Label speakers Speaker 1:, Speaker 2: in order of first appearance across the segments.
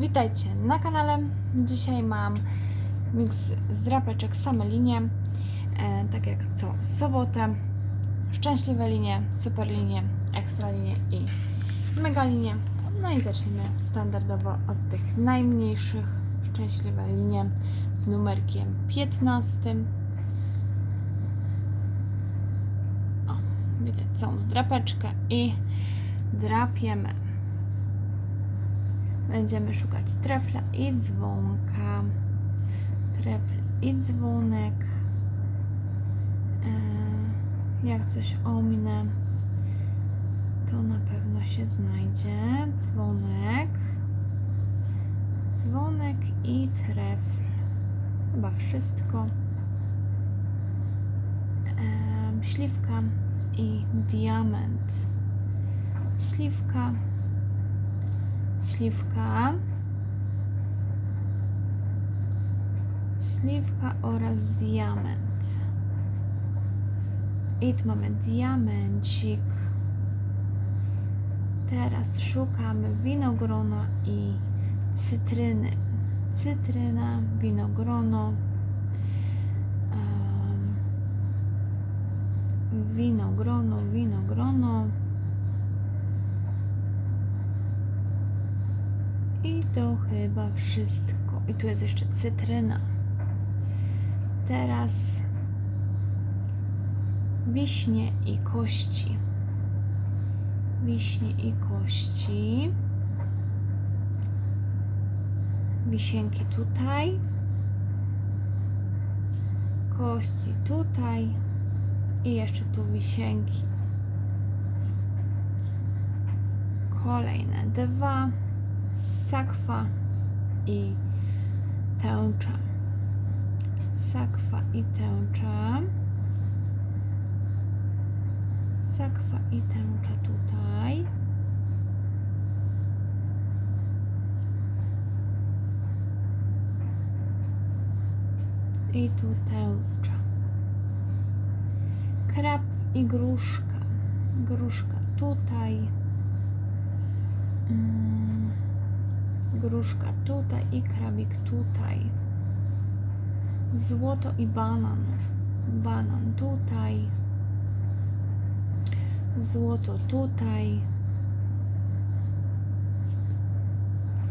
Speaker 1: Witajcie na kanale. Dzisiaj mam miks z drapeczek same linie, e, tak jak co sobotę. Szczęśliwe linie, super linie, ekstra linie i mega linie. No i zaczniemy standardowo od tych najmniejszych. Szczęśliwe linie z numerkiem 15. O, widać całą zdrapeczkę i drapiemy. Będziemy szukać trefla i dzwonka. Trefl i dzwonek. E, Jak coś ominę, to na pewno się znajdzie. Dzwonek. Dzwonek i trefl. Chyba wszystko. E, Śliwka i diament. Śliwka śliwka, śliwka oraz diament. I tu mamy diamencik. Teraz szukamy winogrona i cytryny. Cytryna, winogrono, em, winogrono, winogrono. I to chyba wszystko. I tu jest jeszcze cytryna. Teraz wiśnie i kości. Wiśnie i kości. Wisienki tutaj. Kości tutaj. I jeszcze tu wisienki. Kolejne dwa sakwa i tęcza. Sakwa i tęcza. Sakwa i tęcza tutaj. I tu tęcza. Krab i gruszka. Gruszka tutaj. Mm gruszka tutaj i krabik tutaj. Złoto i banan. Banan tutaj. Złoto tutaj.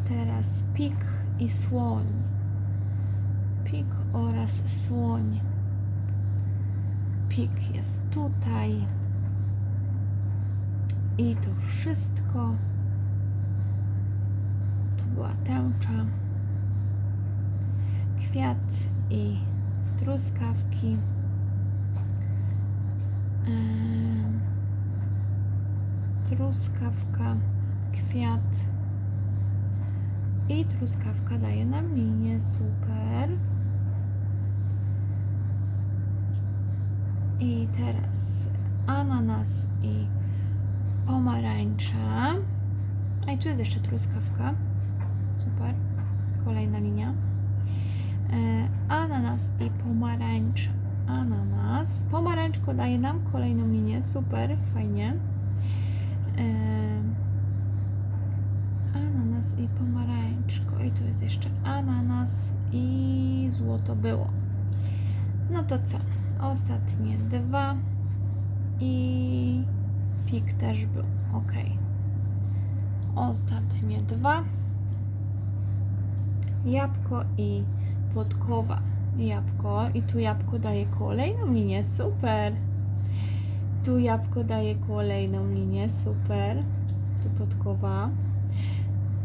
Speaker 1: Teraz pik i słoń. Pik oraz słoń. Pik jest tutaj. I to wszystko była tęcza, kwiat i truskawki. Truskawka, kwiat i truskawka daje nam linię, super. I teraz ananas i pomarańcza. A i tu jest jeszcze truskawka. Super. Kolejna linia. E, ananas i pomarańcz. Ananas. Pomarańczko daje nam kolejną linię. Super, fajnie. E, ananas i pomarańczko. I tu jest jeszcze ananas i złoto było. No to co? Ostatnie dwa i pik też był. Ok. Ostatnie dwa jabłko i podkowa. Jabłko i tu jabłko daje kolejną linię, super. Tu jabłko daje kolejną linię, super. Tu podkowa.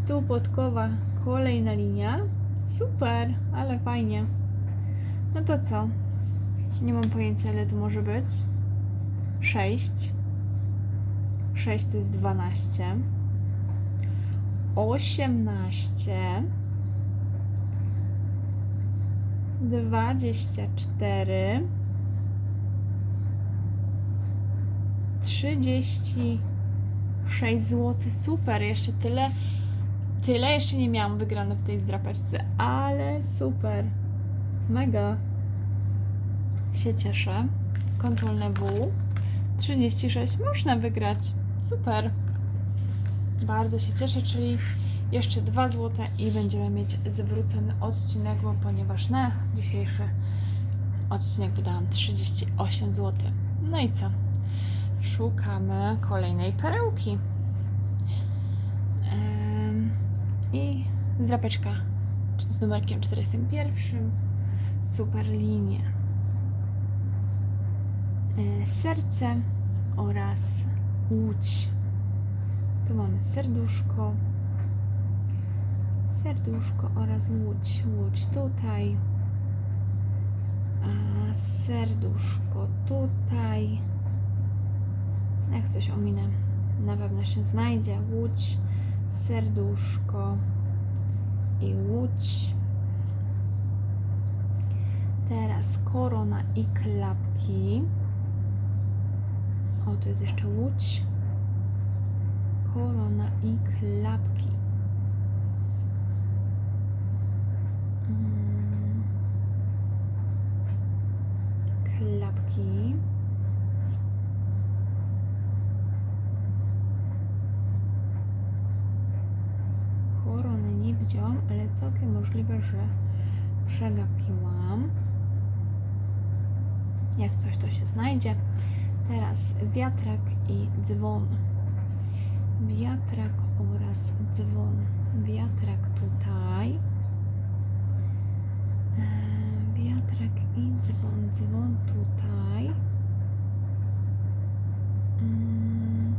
Speaker 1: Tu podkowa, kolejna linia. Super, ale fajnie. No to co? Nie mam pojęcia, ile tu może być. 6. 6 to jest 12. 18. dwadzieścia cztery, trzydzieści sześć zł. Super, jeszcze tyle, tyle jeszcze nie miałam wygrane w tej zdrapeczce, ale super, mega. Się cieszę. Kontrolne W. 36 można wygrać. Super. Bardzo się cieszę, czyli Jeszcze 2 zł i będziemy mieć zwrócony odcinek, bo ponieważ na dzisiejszy odcinek wydałam 38 zł. No i co? Szukamy kolejnej perełki. I zrapeczka z numerkiem 41. Super linie. E, Serce oraz łódź. Tu mamy serduszko, serduszko oraz łódź. Łódź tutaj, a serduszko tutaj. Jak coś ominę, na pewno się znajdzie. Łódź, serduszko i łódź. Teraz korona i klapki. O, tu jest jeszcze łódź. Korona i klapki. Mm. Klapki. Korony nie widziałam, ale całkiem możliwe, że przegapiłam. Jak coś to się znajdzie. Teraz wiatrak i dzwon. Wiatrak oraz dzwon. Wiatrak tutaj. E, Wiatrak i dzwon. Dzwon tutaj. Mm,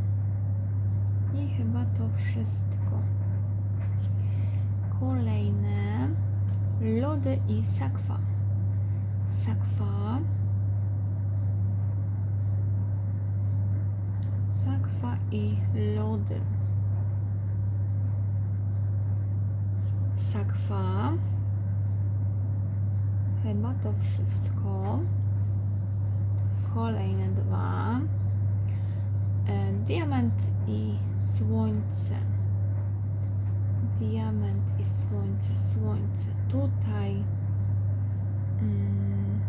Speaker 1: I chyba to wszystko. Kolejne lody i sakwa. Sakwa. Sakwa i lody. Sakwa. Chyba to wszystko. Kolejne dwa. E, diament i słońce. Diament i słońce. Słońce tutaj. Mm.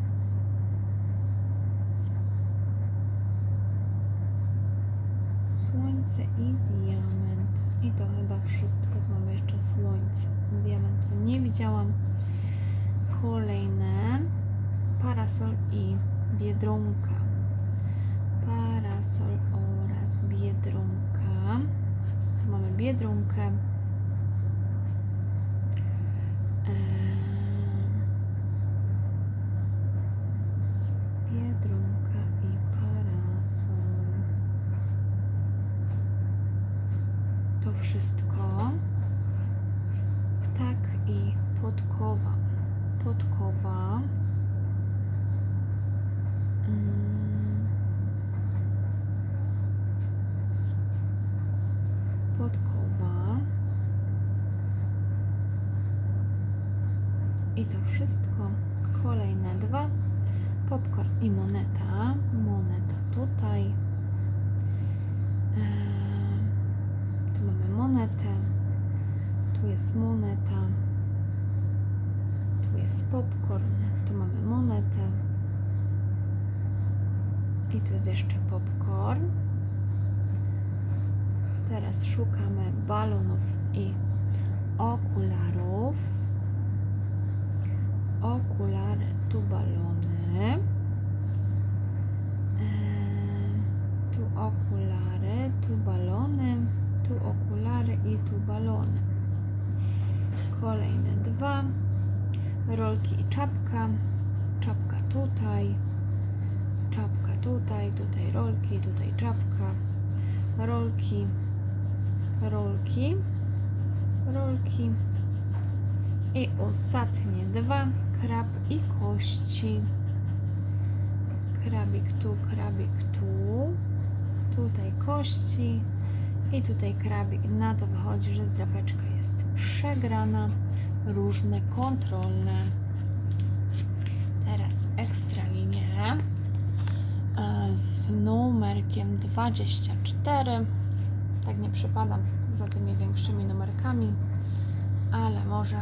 Speaker 1: Słońce i diament. I to chyba wszystko. Mamy jeszcze słońce. Diamentu nie widziałam. Kolejne. Parasol i biedronka. Parasol oraz biedronka. Tu mamy biedronkę. Eee, Biedronka i parasol. To wszystko. Ptak i podkowa. Podkowa. Mm. Podkowa. I to wszystko. Kolejne dwa. Popcorn i moneta. Moneta tutaj. Eee, tu mamy monetę. Tu jest moneta. Tu jest popcorn. Tu mamy monetę. I tu jest jeszcze popcorn. Teraz szukamy balonów i okularów. Okulary, tu balony. Eee, tu okulary, tu balony, tu okulary i tu balony. Kolejne dwa. Rolki i czapka. Czapka tutaj. Czapka tutaj, tutaj rolki, tutaj czapka. Rolki, rolki, rolki. I ostatnie dwa. Krab i kości. Krabik tu, krabik tu. Tutaj kości. I tutaj krabik. Na to wychodzi, że zdrapeczka jest przegrana. Różne kontrolne. Teraz ekstra linie e, z numerkiem 24. Tak nie przypadam za tymi większymi numerkami, ale może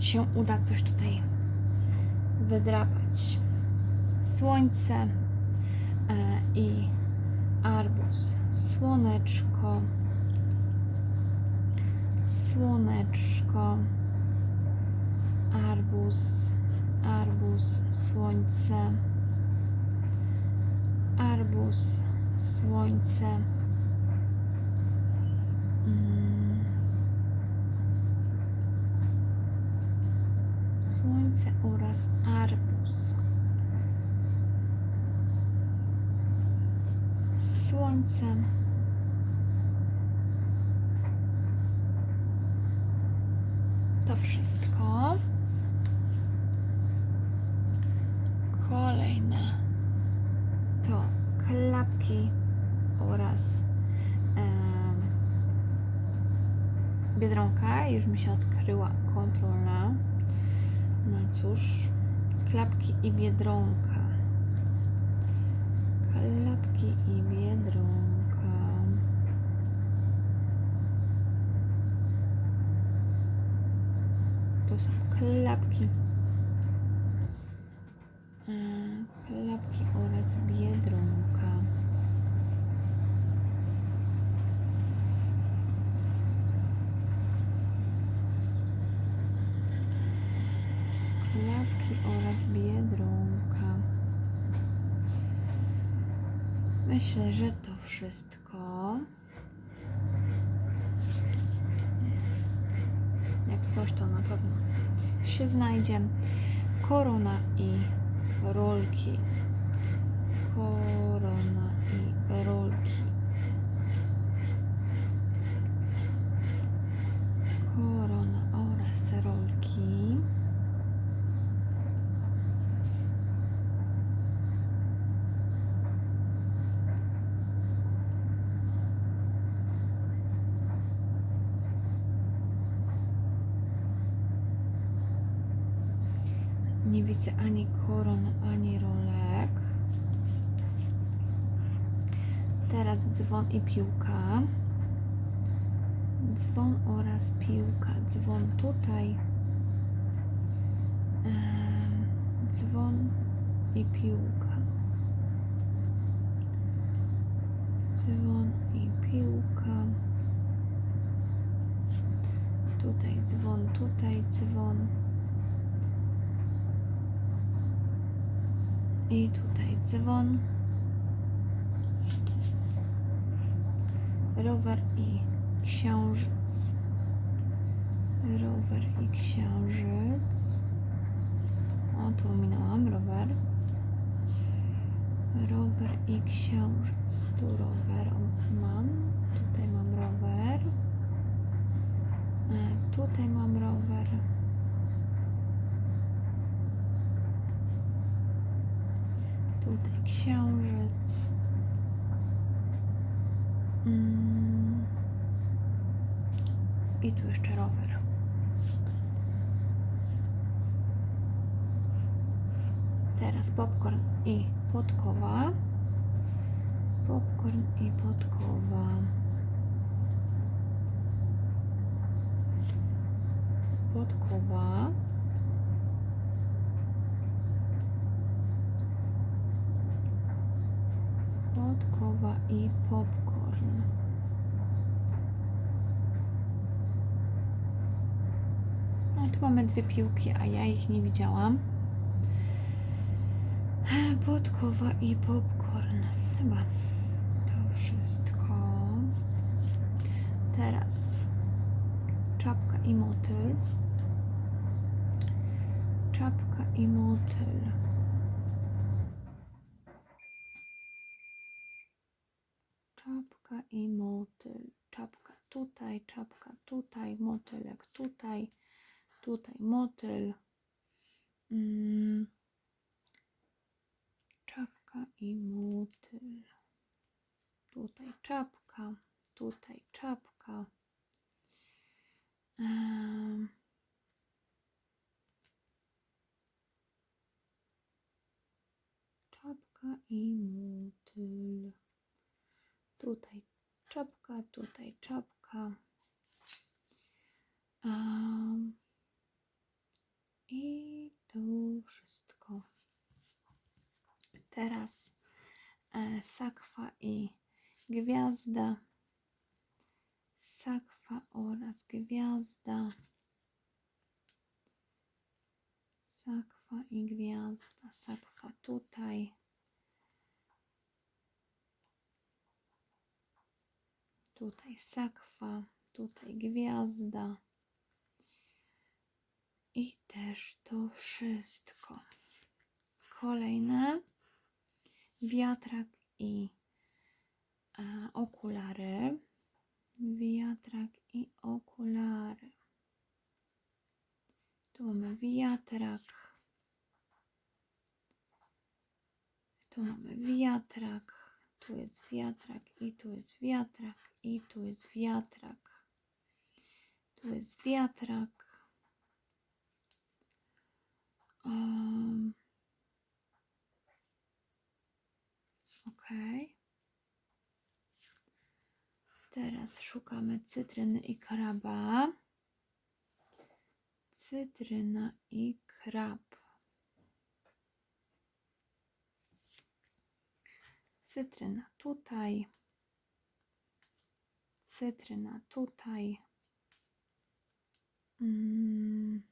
Speaker 1: się uda coś tutaj wydrapać. Słońce e, i arbuz, słoneczko, słoneczko, arbuz, arbuz, słońce, arbuz, słońce. Mm. Słońce oraz arbuz. Słońce. To wszystko. Kolejne to klapki oraz biedronka. Już mi się odkryła kontrola. No cóż, klapki i biedronka. Klapki i biedronka. To są klapki. E, Klapki oraz biedronka. Klapki oraz biedronka. Myślę, że to wszystko. Jak coś, to na pewno się znajdzie. Korona i rolki. Korona i rolki. Korona oraz rolki. Nie widzę ani koron, ani rolek. Teraz dzwon i piłka. Dzwon oraz piłka. Dzwon tutaj. Dzwon i piłka. Dzwon i piłka. Tutaj dzwon, tutaj dzwon. I tutaj dzwon. Rower i księżyc. Rower i księżyc. O, tu minęłam rower. Rower i księżyc. Tu rower mam. Tutaj mam rower. E, Tutaj mam rower. Tutaj księżyc. Mm. I tu jeszcze rower. Teraz popcorn i podkowa. Popcorn i podkowa. Podkowa. Podkowa i popcorn. No tu mamy dwie piłki, a ja ich nie widziałam. Podkowa i popcorn. Chyba to wszystko. Teraz czapka i motyl. Czapka i motyl. Czapka i motyl. Czapka tutaj, czapka tutaj, motylek tutaj, tutaj motyl. Mm. Czapka i motyl. Tutaj czapka, tutaj czapka. Em. Czapka i motyl. Tutaj czapka, tutaj czapka. Em, I to wszystko. Teraz e, sakwa i gwiazda. Sakwa oraz gwiazda. Sakwa i gwiazda. Sakwa tutaj. Tutaj sakwa, tutaj gwiazda. I też to wszystko. Kolejne. Wiatrak i okulary. Wiatrak i okulary. Tu mamy wiatrak. Tu mamy wiatrak. Tu jest wiatrak i tu jest wiatrak i tu jest wiatrak. Tu jest wiatrak. Um, ok. Teraz szukamy cytryny i kraba. Cytryna i krab. Cytryna tutaj. Cytryna tutaj. Mm.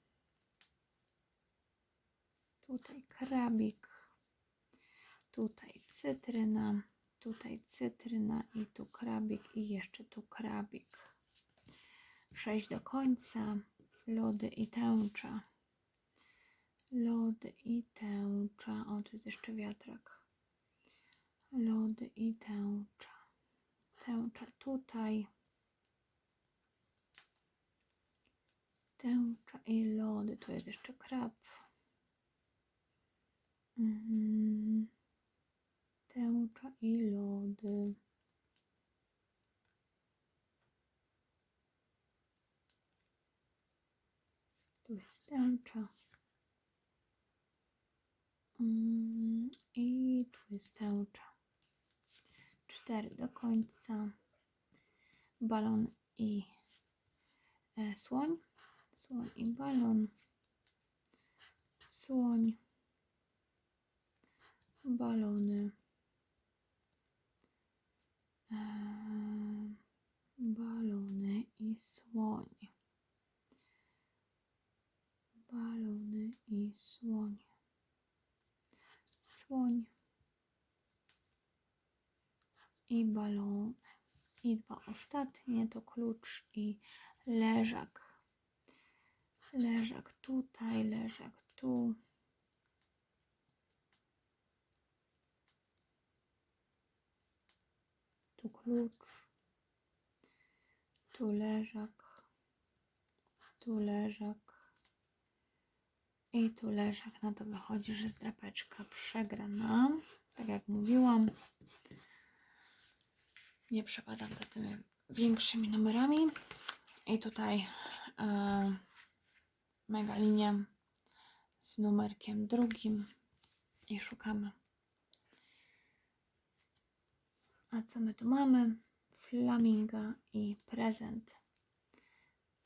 Speaker 1: Tutaj krabik. Tutaj cytryna. Tutaj cytryna i tu krabik i jeszcze tu krabik. Sześć do końca. Lody i tęcza. Lody i tęcza. O, tu jest jeszcze wiatrak. Lody i tęcza. Tęcza tutaj. Tęcza i lody. Tu jest jeszcze krab. Mhm. Tęcza i lody. Tu jest tęcza. Mm, I tu jest tęcza. Cztery do końca. Balon i e, słoń. Słoń i balon. Słoń. Balony. E, balony i słoń. Balony i słoń. Słoń i balony. I dwa ostatnie to klucz i leżak. Leżak tutaj, leżak tu. Tu klucz. Tu leżak. Tu leżak. I tu leżak. Na to wychodzi, że jest drapeczka przegrana. Tak jak mówiłam. Nie przepadam za tymi większymi numerami. I tutaj e, mega linia z numerkiem drugim. I szukamy. A co my tu mamy? Flaminga i prezent.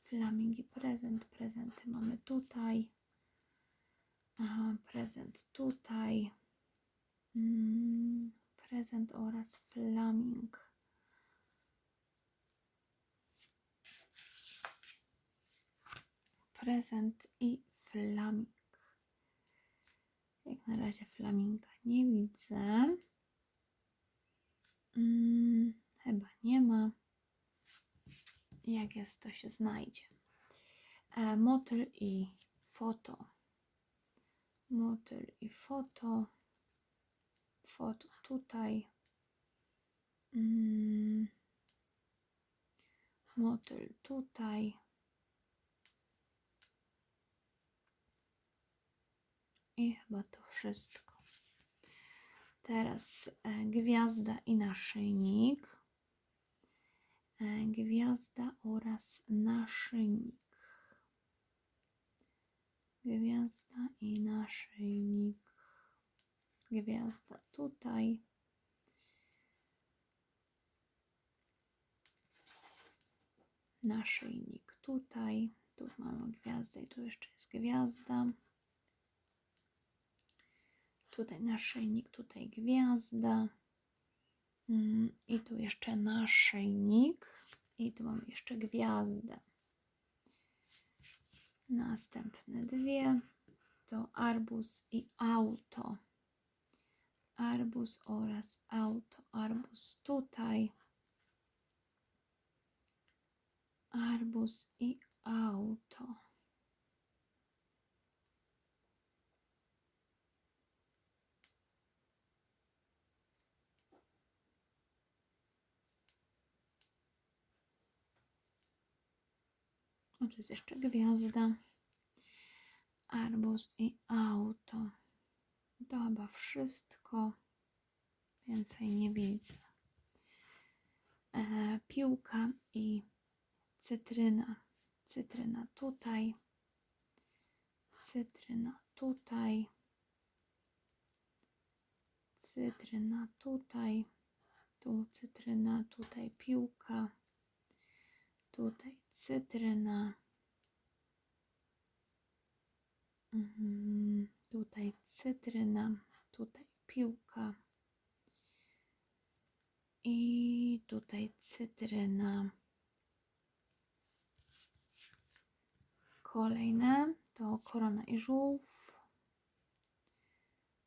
Speaker 1: Flaming i prezent. Prezenty mamy tutaj. Aha, prezent tutaj. Mm, prezent oraz flaming. Prezent i flaming. Jak na razie flaminga nie widzę. Mm, chyba nie ma. Jak jest, to się znajdzie. E, motyl i foto. Motyl i foto. Foto tutaj. Mm, motyl tutaj. I chyba to wszystko. Teraz e, gwiazda i naszyjnik. E, gwiazda oraz naszyjnik. Gwiazda i naszyjnik. Gwiazda tutaj. Naszyjnik tutaj. Tu mamy gwiazdę i tu jeszcze jest gwiazda. Tutaj naszyjnik, tutaj gwiazda. Mm, I tu jeszcze naszyjnik. I tu mamy jeszcze gwiazdę. Następne dwie to arbuz i auto. Arbuz oraz auto. Arbuz tutaj. Arbuz i auto. O, tu jest jeszcze gwiazda. Arbuz i auto. To chyba wszystko. Więcej nie widzę. E, piłka i cytryna. Cytryna tutaj. Cytryna tutaj. Cytryna tutaj. Tu cytryna, tutaj piłka. Tutaj cytryna. Mhm, Tutaj cytryna, tutaj piłka. I tutaj cytryna. Kolejne to korona i żółw.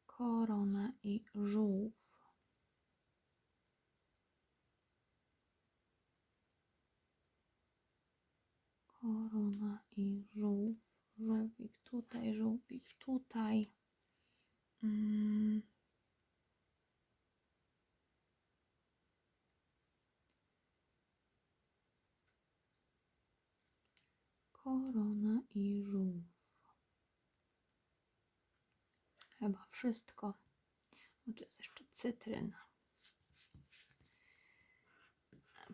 Speaker 1: Korona i żółw. Korona i żółw. Żółwik tutaj, żółwik tutaj. Mm. Korona i żółw. Chyba wszystko. O, tu jest jeszcze cytryna.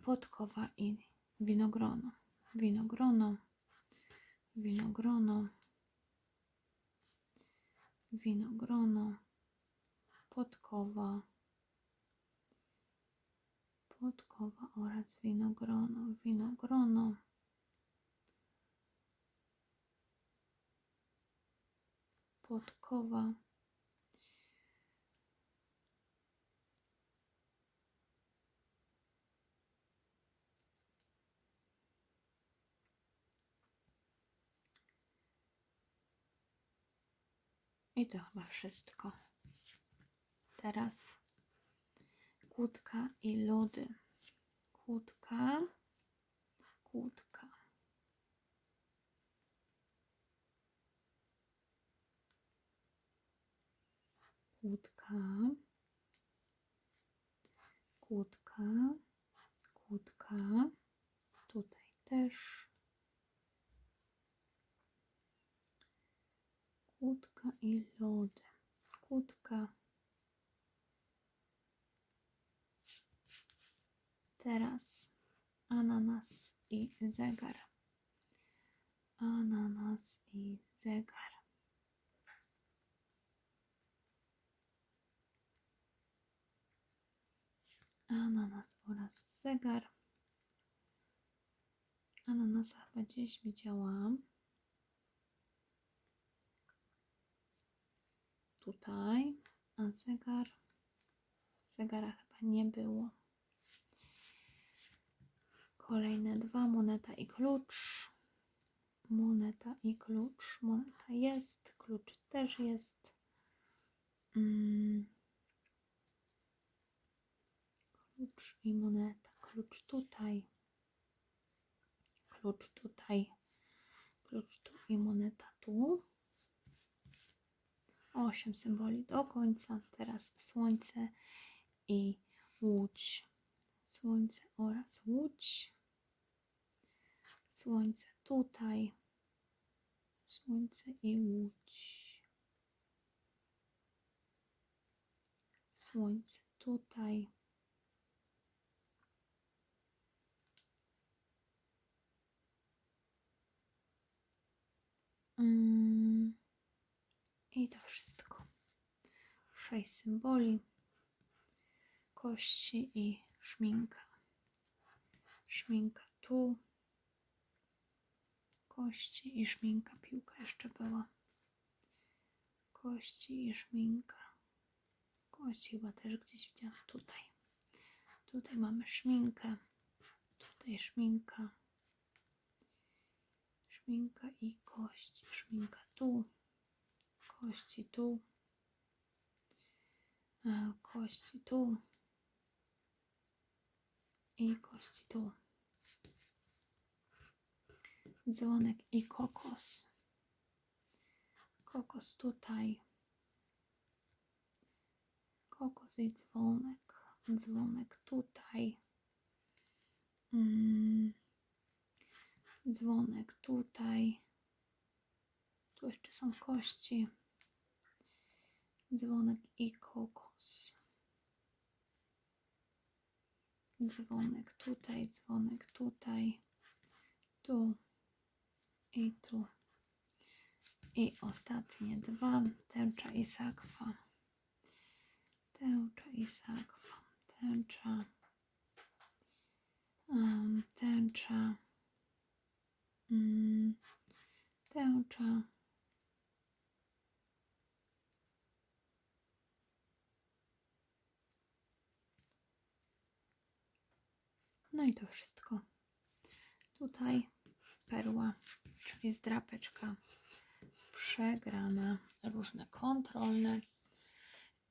Speaker 1: Podkowa i winogrono. Winogrono. Winogrono. Winogrono. Podkowa. Podkowa oraz winogrono. Winogrono. Podkowa. I to chyba wszystko. Teraz kłódka i lody. Kłódka, kłódka. Kłódka, kłódka, kłódka. Tutaj też. Kłódka i lody. Kłódka. Teraz ananas i zegar. Ananas i zegar. Ananas oraz zegar. Ananasa chyba gdzieś widziałam. Tutaj, a zegar, zegara chyba nie było. Kolejne dwa, moneta i klucz. Moneta i klucz. Moneta jest, klucz też jest. Mm. Klucz i moneta. Klucz tutaj. Klucz tutaj. Klucz tu i moneta tu. Osiem symboli do końca. Teraz słońce i łódź. Słońce oraz łódź. Słońce tutaj. Słońce i łódź. Słońce tutaj. Mm. I to wszystko. Sześć symboli. Kości i szminka. Szminka tu. Kości i szminka. Piłka jeszcze była. Kości i szminka. Kości chyba też gdzieś widziałam. Tutaj. Tutaj mamy szminkę. Tutaj szminka. Szminka i kość. Szminka tu. Kości tu. E, Kości tu. I kości tu. Dzwonek i kokos. Kokos tutaj. Kokos i dzwonek. Dzwonek tutaj. Mm. Dzwonek tutaj. Tu jeszcze są kości. Dzwonek i kokos. Dzwonek tutaj, dzwonek tutaj. Tu i tu. I ostatnie dwa. Tęcza i sakwa. Tęcza i sakwa. Tęcza. Em, Tęcza. Mm, Tęcza. No i to wszystko. Tutaj perła, czyli zdrapeczka przegrana, różne kontrolne.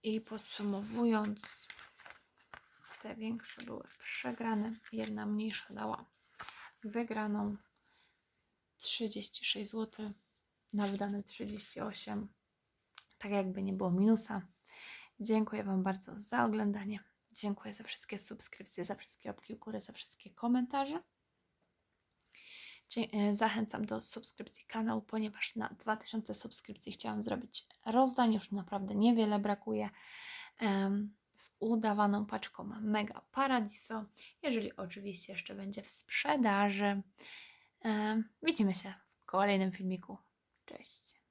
Speaker 1: I podsumowując, te większe były przegrane, jedna mniejsza dała wygraną 36 zł na wydane 38. Tak jakby nie było minusa. Dziękuję Wam bardzo za oglądanie. Dziękuję za wszystkie subskrypcje, za wszystkie łapki w górę, za wszystkie komentarze. E, Zachęcam do subskrypcji kanału, ponieważ na 2000 subskrypcji chciałam zrobić rozdań. Już naprawdę niewiele brakuje. Z udawaną paczką Mega Paradiso. Jeżeli oczywiście jeszcze będzie w sprzedaży. Widzimy się w kolejnym filmiku. Cześć.